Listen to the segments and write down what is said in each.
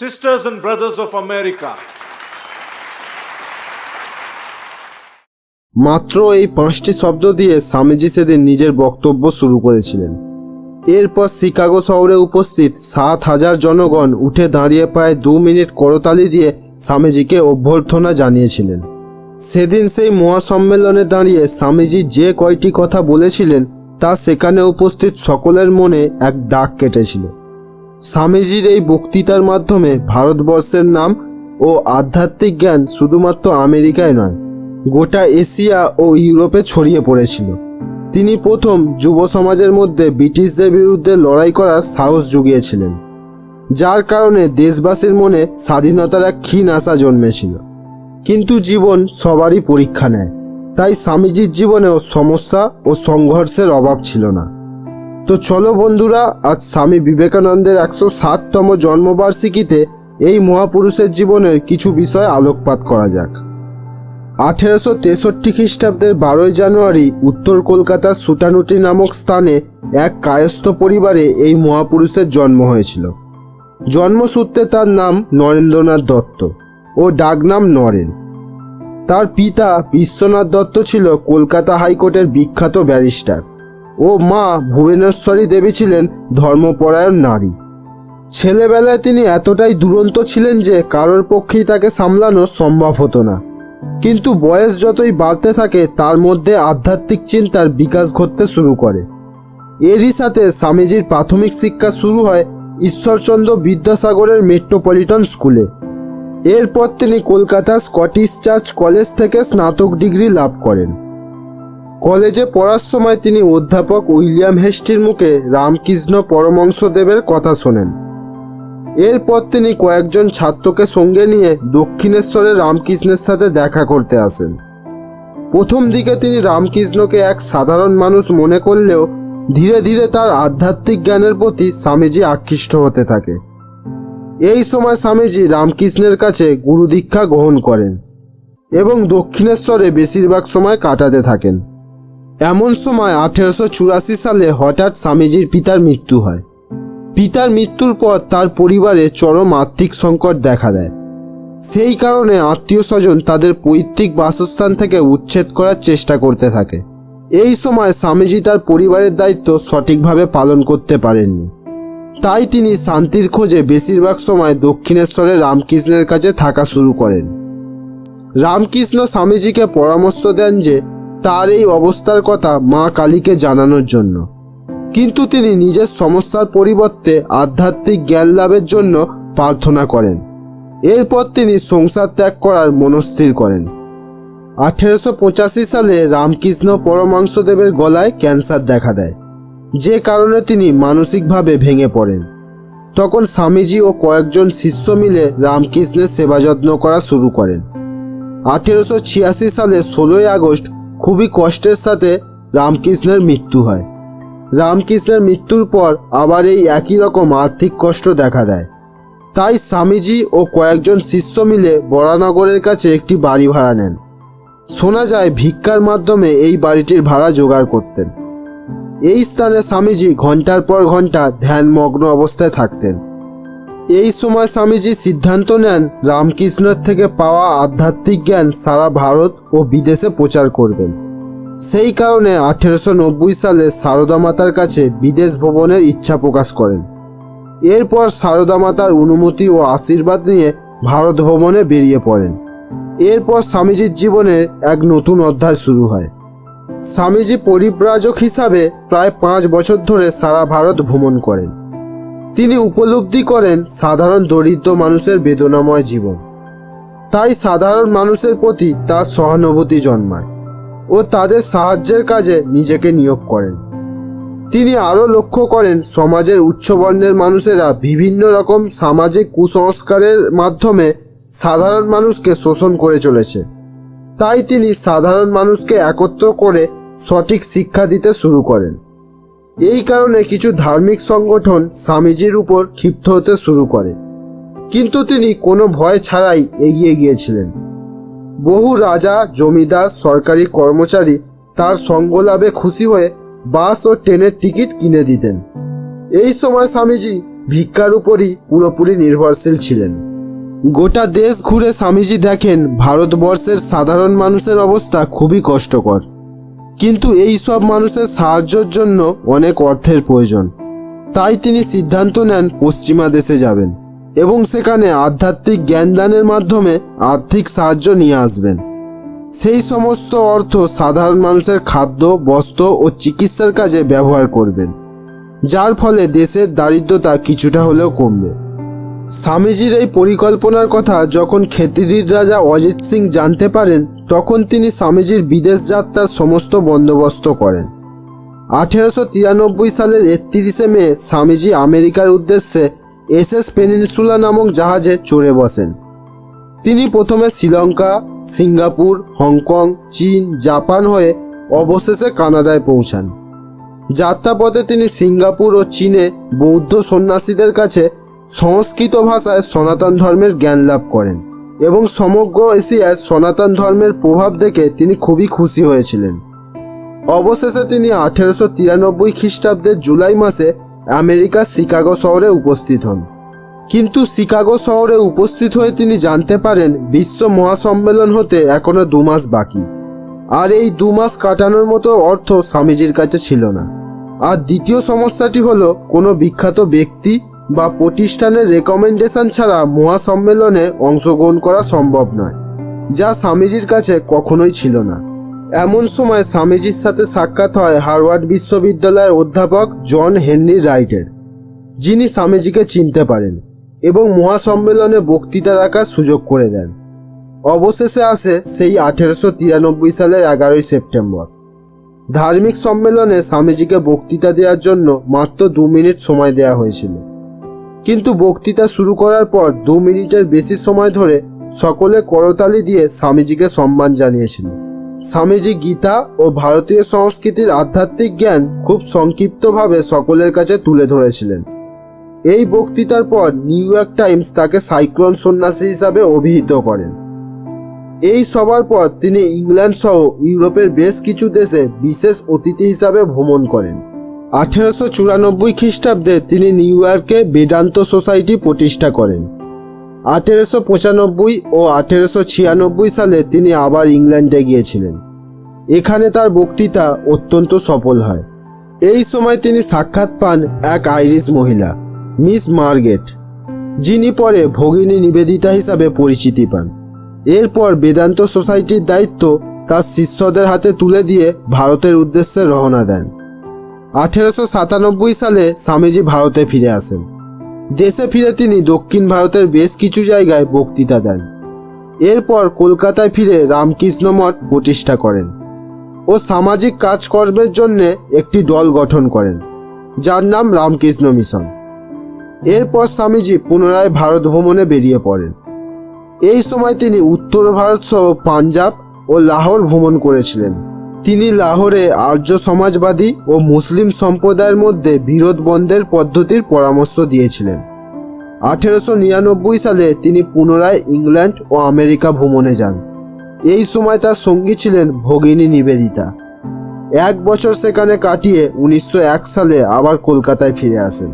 sisters and brothers of America, মাত্র এই পাঁচটি শব্দ দিয়ে স্বামীজি সেদিন নিজের বক্তব্য শুরু করেছিলেন। এরপর শিকাগো শহরে উপস্থিত সাত হাজার জনগণ উঠে দাঁড়িয়ে প্রায় দু মিনিট করতালি দিয়ে স্বামীজিকে অভ্যর্থনা জানিয়েছিলেন। সেদিন সেই মহাসম্মেলনে দাঁড়িয়ে স্বামীজি যে কয়টি কথা বলেছিলেন তা সেখানে উপস্থিত সকলের মনে এক দাগ কেটেছিল। স্বামীজির এই বক্তৃতার মাধ্যমে ভারতবর্ষের নাম ও আধ্যাত্মিক জ্ঞান শুধুমাত্র আমেরিকায় নয়, গোটা এশিয়া ও ইউরোপে ছড়িয়ে পড়েছিল। তিনি প্রথম যুব সমাজের মধ্যে ব্রিটিশদের বিরুদ্ধে লড়াই করার সাহস জুগিয়েছিলেন, যার কারণে দেশবাসীর মনে স্বাধীনতার এক ক্ষীণ আশা জন্মেছিল। কিন্তু জীবন সবারই পরীক্ষা নেয়, তাই স্বামীজির জীবনেও সমস্যা ও সংঘর্ষের অভাব ছিল না। তো চলো বন্ধুরা, আজ স্বামী বিবেকানন্দের একশো ষাটতম জন্মবার্ষিকীতে এই মহাপুরুষের জীবনের কিছু বিষয় আলোকপাত করা যাক। আঠেরোশো তেষট্টি খ্রিস্টাব্দের বারোই জানুয়ারি উত্তর কলকাতার সুটানুটি নামক স্থানে এক কায়স্থ পরিবারে এই মহাপুরুষের জন্ম হয়েছিল। জন্মসূত্রে তার নাম নরেন্দ্রনাথ দত্ত ও ডাকনাম নরেন। তার পিতা বিশ্বনাথ দত্ত ছিল কলকাতা হাইকোর্টের বিখ্যাত ব্যারিস্টার। ও মা ভুবনেশ্বরী দেবী ছিলেন ধর্মপরায়ণ নারী। ছেলেবেলায় তিনি এতটাই দুরন্ত ছিলেন যে কারোর পক্ষেই তাকে সামলানো সম্ভব হতো না। কিন্তু বয়স যতই বাড়তে থাকে, তার মধ্যে আধ্যাত্মিক চিন্তার বিকাশ ঘটতে শুরু করে। এরই সাথে স্বামীজির প্রাথমিক শিক্ষা শুরু হয় ঈশ্বরচন্দ্র বিদ্যাসাগরের মেট্রোপলিটন স্কুলে। এরপর তিনি কলকাতা স্কটিশ চার্চ কলেজ থেকে স্নাতক ডিগ্রি লাভ করেন। কলেজে পড়ার সময় তিনি অধ্যাপক উইলিয়াম হেস্টির মুখে রামকৃষ্ণ পরমংশদেবের কথা শোনেন। এরপর তিনি কয়েকজন ছাত্রকে সঙ্গে নিয়ে দক্ষিণেশ্বরে রামকৃষ্ণের সাথে দেখা করতে আসেন। প্রথম দিকে তিনি রামকৃষ্ণকে এক সাধারণ মানুষ মনে করলেও ধীরে ধীরে তার আধ্যাত্মিক জ্ঞানের প্রতি স্বামীজি আকৃষ্ট হতে থাকে। এই সময় স্বামীজি রামকৃষ্ণের কাছে গুরুদীক্ষা গ্রহণ করেন এবং দক্ষিণেশ্বরে বেশিরভাগ সময় কাটাতে থাকেন। এমন সময় আঠেরোশো চুরাশি সালে হঠাৎ স্বামীজির পিতার মৃত্যু হয়। পিতার মৃত্যুর পর তার পরিবারে চরম আর্থিক সংকট দেখা দেয়। সেই কারণে আত্মীয় স্বজন তাদের পৈতৃক বাসস্থান থেকে উচ্ছেদ করার চেষ্টা করতে থাকে। এই সময় স্বামীজি তার পরিবারের দায়িত্ব সঠিকভাবে পালন করতে পারেননি। তাই তিনি শান্তির খোঁজে বেশিরভাগ সময় দক্ষিণেশ্বরে রামকৃষ্ণের কাছে থাকা শুরু করেন। রামকৃষ্ণ স্বামীজিকে পরামর্শ দেন যে তার এই অবস্থার কথা মা কালীকে জানানোর জন্য। কিন্তু তিনি নিজের সমস্যার পরিবর্তে আধ্যাত্মিক জ্ঞান লাভের জন্য প্রার্থনা করেন। এরপর তিনি সংসার ত্যাগ করার মনস্থির করেন। আঠেরোশো পঁচাশি সালে রামকৃষ্ণ পরমাংশদেবের গলায় ক্যান্সার দেখা দেয়, যে কারণে তিনি মানসিকভাবে ভেঙে পড়েন। তখন স্বামীজি ও কয়েকজন শিষ্য মিলে রামকৃষ্ণের সেবা যত্ন করা শুরু করেন। আঠেরোশো ছিয়াশি সালে ষোলোই আগস্ট খুবই কষ্টের সাথে রামকৃষ্ণের মৃত্যু হয়। রামকৃষ্ণের মৃত্যুর পর আবার এই একই রকম আর্থিক কষ্ট দেখা দেয়। তাই স্বামীজি ও কয়েকজন শিষ্য মিলে বরানগরের কাছে একটি বাড়ি ভাড়া নেন। শোনা যায় ভিক্ষার মাধ্যমে এই বাড়িটির ভাড়া জোগাড় করতেন। এই স্থানে স্বামীজি ঘণ্টার পর ঘণ্টা ধ্যানমগ্ন অবস্থায় থাকতেন। এই সময় স্বামীজি সিদ্ধান্ত নেন রামকৃষ্ণের থেকে পাওয়া আধ্যাত্মিক জ্ঞান সারা ভারত ও বিদেশে প্রচার করবেন। সেই কারণে আঠেরোশো নব্বই সালে সারদা মাতার কাছে বিদেশ ভ্রমণের ইচ্ছা প্রকাশ করেন। এরপর সারদা মাতার অনুমতি ও আশীর্বাদ নিয়ে ভারত ভ্রমণে বেরিয়ে পড়েন। এরপর স্বামীজির জীবনে এক নতুন অধ্যায় শুরু হয়। স্বামীজি পরিব্রাজক হিসাবে প্রায় পাঁচ বছর ধরে সারা ভারত ভ্রমণ করেন। তিনি উপলব্ধি করেন সাধারণ দরিদ্র মানুষের বেদনাময় জীবন। তাই সাধারণ মানুষের প্রতি তার সহানুভূতি জন্মায় ও তাদের সাহায্যের কাজে নিজেকে নিয়োগ করেন। তিনি আরও লক্ষ্য করেন সমাজের উচ্চবর্ণের মানুষেরা বিভিন্ন রকম সামাজিক কুসংস্কারের মাধ্যমে সাধারণ মানুষকে শোষণ করে চলেছে। তাই তিনি সাধারণ মানুষকে একত্র করে সঠিক শিক্ষা দিতে শুরু করেন। এই কারণে কিছু ধার্মিক সংগঠন স্বামীজির উপর ক্ষিপ্ত হতে শুরু করে। কিন্তু তিনি কোনো ভয় ছাড়াই এগিয়ে গিয়েছিলেন। বহু রাজা, জমিদার, সরকারি কর্মচারী তার সঙ্গ লাভে খুশি হয়ে বাস ও ট্রেনের টিকিট কিনে দিতেন। এই সময় স্বামীজি ভিক্ষার উপরই পুরোপুরি নির্ভরশীল ছিলেন। গোটা দেশ ঘুরে স্বামীজি দেখেন ভারতবর্ষের সাধারণ মানুষের অবস্থা খুবই কষ্টকর। কিন্তু এই সব মানুষের সাহায্যের জন্য অনেক অর্থের প্রয়োজন। তাই তিনি সিদ্ধান্ত নেন পশ্চিমা দেশে যাবেন এবং সেখানে আধ্যাত্মিক জ্ঞানদানের মাধ্যমে আর্থিক সাহায্য নিয়ে আসবেন। সেই সমস্ত অর্থ সাধারণ মানুষের খাদ্য, বস্ত্র ও চিকিৎসার কাজে ব্যবহার করবেন, যার ফলে দেশের দারিদ্রতা কিছুটা হলেও কমবে। স্বামীজির এই পরিকল্পনার কথা যখন খেতিরির রাজা অজিত সিং জানতে পারেন, তখন তিনি স্বামীজির বিদেশ যাত্রার সমস্ত বন্দোবস্ত করেন। আঠেরোশো তিরানব্বই সালের একত্রিশে মে স্বামীজি আমেরিকার উদ্দেশ্যে এস এস পেনিনসুলা নামক জাহাজে চড়ে বসেন। তিনি প্রথমে শ্রীলঙ্কা, সিঙ্গাপুর, হংকং, চীন, জাপান হয়ে অবশেষে কানাডায় পৌঁছান। যাত্রাপথে তিনি সিঙ্গাপুর ও চীনে বৌদ্ধ সন্ন্যাসীদের কাছে সংস্কৃত ভাষায় সনাতন ধর্মের জ্ঞান লাভ করেন এবং সমগ্র এশিয়ায় সনাতন ধর্মের প্রভাব দেখে তিনি খুবই খুশি হয়েছিলেন। অবশেষে তিনি আঠেরোশো তিরানব্বই খ্রিস্টাব্দের জুলাই মাসে আমেরিকার শিকাগো শহরে উপস্থিত হন। কিন্তু শিকাগো শহরে উপস্থিত হয়ে তিনি জানতে পারেন বিশ্ব মহাসম্মেলন হতে এখনও দু মাস বাকি। আর এই দু মাস কাটানোর মতো অর্থ স্বামীজির কাছে ছিল না। আর দ্বিতীয় সমস্যাটি হলো, কোনো বিখ্যাত ব্যক্তি বা প্রতিষ্ঠানের রেকমেন্ডেশন ছাড়া মহাসম্মেলনে অংশগ্রহণ করা সম্ভব নয়, যা স্বামীজির কাছে কখনোই ছিল না। এমন সময় স্বামীজির সাথে সাক্ষাৎ হয় হারওয়ার্ড বিশ্ববিদ্যালয়ের অধ্যাপক জন হেনরি রাইটের, যিনি স্বামীজিকে চিনতে পারেন এবং মহাসম্মেলনে বক্তৃতা রাখার সুযোগ করে দেন। অবশেষে আসে সেই আঠেরোশো তিরানব্বই সালের এগারোই সেপ্টেম্বর। ধার্মিক সম্মেলনে স্বামীজিকে বক্তৃতা দেওয়ার জন্য মাত্র দু মিনিট সময় দেওয়া হয়েছিল। কিন্তু বক্তৃতা শুরু করার পর দু মিনিটের বেশি সময় ধরে সকলে করতালি দিয়ে স্বামীজিকে সম্মান জানিয়েছিল। স্বামীজি গীতা ও ভারতীয় সংস্কৃতির আধ্যাত্মিক জ্ঞান খুব সংক্ষিপ্তভাবে সকলের কাছে তুলে ধরেছিলেন। এই বক্তৃতার পর নিউ ইয়র্ক টাইমস তাকে সাইক্লোন সন্ন্যাসী হিসাবে অভিহিত করেন। এই সবার পর তিনি ইংল্যান্ড সহ ইউরোপের বেশ কিছু দেশে বিশেষ অতিথি হিসাবে ভ্রমণ করেন। আঠেরোশো চুরানব্বই খ্রিস্টাব্দে তিনি নিউ ইয়র্কে বেদান্ত সোসাইটি প্রতিষ্ঠা করেন। আঠেরোশো পঁচানব্বই ও আঠেরোশো ছিয়ানব্বই সালে তিনি আবার ইংল্যান্ডে গিয়েছিলেন। এখানে তার বক্তৃতা অত্যন্ত সফল হয়। এই সময় তিনি সাক্ষাৎ পান এক আইরিশ মহিলা, মিস মার্গেট, যিনি পরে ভগিনী নিবেদিতা হিসাবে পরিচিতি পান। এরপর বেদান্ত সোসাইটির দায়িত্ব তার শিষ্যদের হাতে তুলে দিয়ে ভারতের উদ্দেশ্যে রওনা দেন। আঠেরোশো সাতানব্বই সালে স্বামীজি ভারতে ফিরে আসেন। দেশে ফিরে তিনি দক্ষিণ ভারতের বেশ কিছু জায়গায় বক্তৃতা দেন। এরপর কলকাতায় ফিরে রামকৃষ্ণ মঠ প্রতিষ্ঠা করেন ও সামাজিক কাজকর্মের জন্য একটি দল গঠন করেন, যার নাম রামকৃষ্ণ মিশন। এরপর স্বামীজি পুনরায় ভারত ভ্রমণে বেরিয়ে পড়েন। এই সময় তিনি উত্তর ভারত সহ পাঞ্জাব ও লাহোর ভ্রমণ করেছিলেন। তিনি লাহোরে আর্য সমাজবাদী ও মুসলিম সম্প্রদায়ের মধ্যে বিরোধ বন্ধের পদ্ধতির পরামর্শ দিয়েছিলেন। আঠেরোশো নিরানব্বই সালে তিনি পুনরায় ইংল্যান্ড ও আমেরিকা ভ্রমণে যান। এই সময় তার সঙ্গী ছিলেন ভগিনী নিবেদিতা। এক বছর সেখানে কাটিয়ে উনিশশো এক সালে আবার কলকাতায় ফিরে আসেন।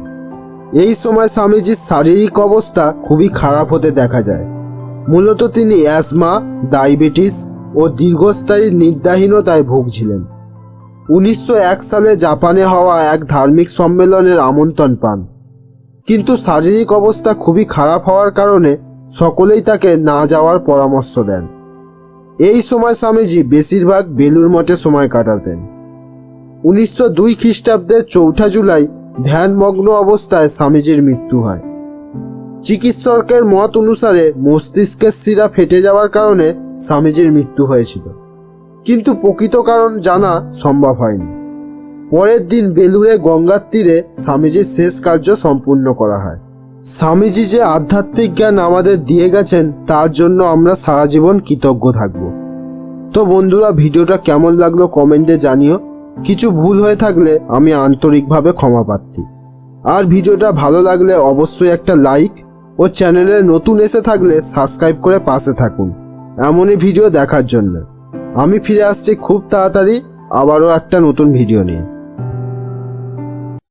এই সময় স্বামীজির শারীরিক অবস্থা খুবই খারাপ হতে দেখা যায়। মূলত তিনি অ্যাসমা ডায়াবেটিস ও দীর্ঘস্থায়ী নিদ্রাহীনতায় ভুগছিলেন। উনিশশো এক সালে জাপানে হওয়া এক ধার্মিক সম্মেলনের আমন্ত্রণ পান। কিন্তু শারীরিক অবস্থা খুবই খারাপ হওয়ার কারণে সকলেই তাকে না যাওয়ার পরামর্শ দেন। এই সময় স্বামীজি বেশিরভাগ বেলুর মঠে সময় কাটাতেন। উনিশশো দুই খ্রিস্টাব্দের চৌঠা জুলাই ধ্যানমগ্ন অবস্থায় স্বামীজির মৃত্যু হয়। চিকিৎসকের মত অনুসারে মস্তিষ্কের শিরা ফেটে যাওয়ার কারণে স্বামীজির মৃত্যু হয়েছিল। কিন্তু প্রকৃত কারণ জানা সম্ভব হয়নি। পরের দিন বেলুড়ে গঙ্গার তীরে স্বামীজির শেষ কার্য সম্পূর্ণ করা হয়। স্বামীজি যে আধ্যাত্মিক জ্ঞান আমাদের দিয়ে গেছেন, তার জন্য আমরা সারা জীবন কৃতজ্ঞ থাকব। তো বন্ধুরা, ভিডিওটা কেমন লাগল কমেন্টে জানিও। কিছু ভুল হয়ে থাকলে আমি আন্তরিকভাবে ক্ষমা প্রার্থী। আর ভিডিওটা ভালো লাগলে অবশ্যই একটা লাইক ও চ্যানেলে নতুন এসে থাকলে সাবস্ক্রাইব করে পাশে থাকুন। এমনই ভিডিও দেখার জন্য। আমি ফিরে আসছি খুব তাড়াতাড়ি আবারও একটা নতুন ভিডিও নিয়ে।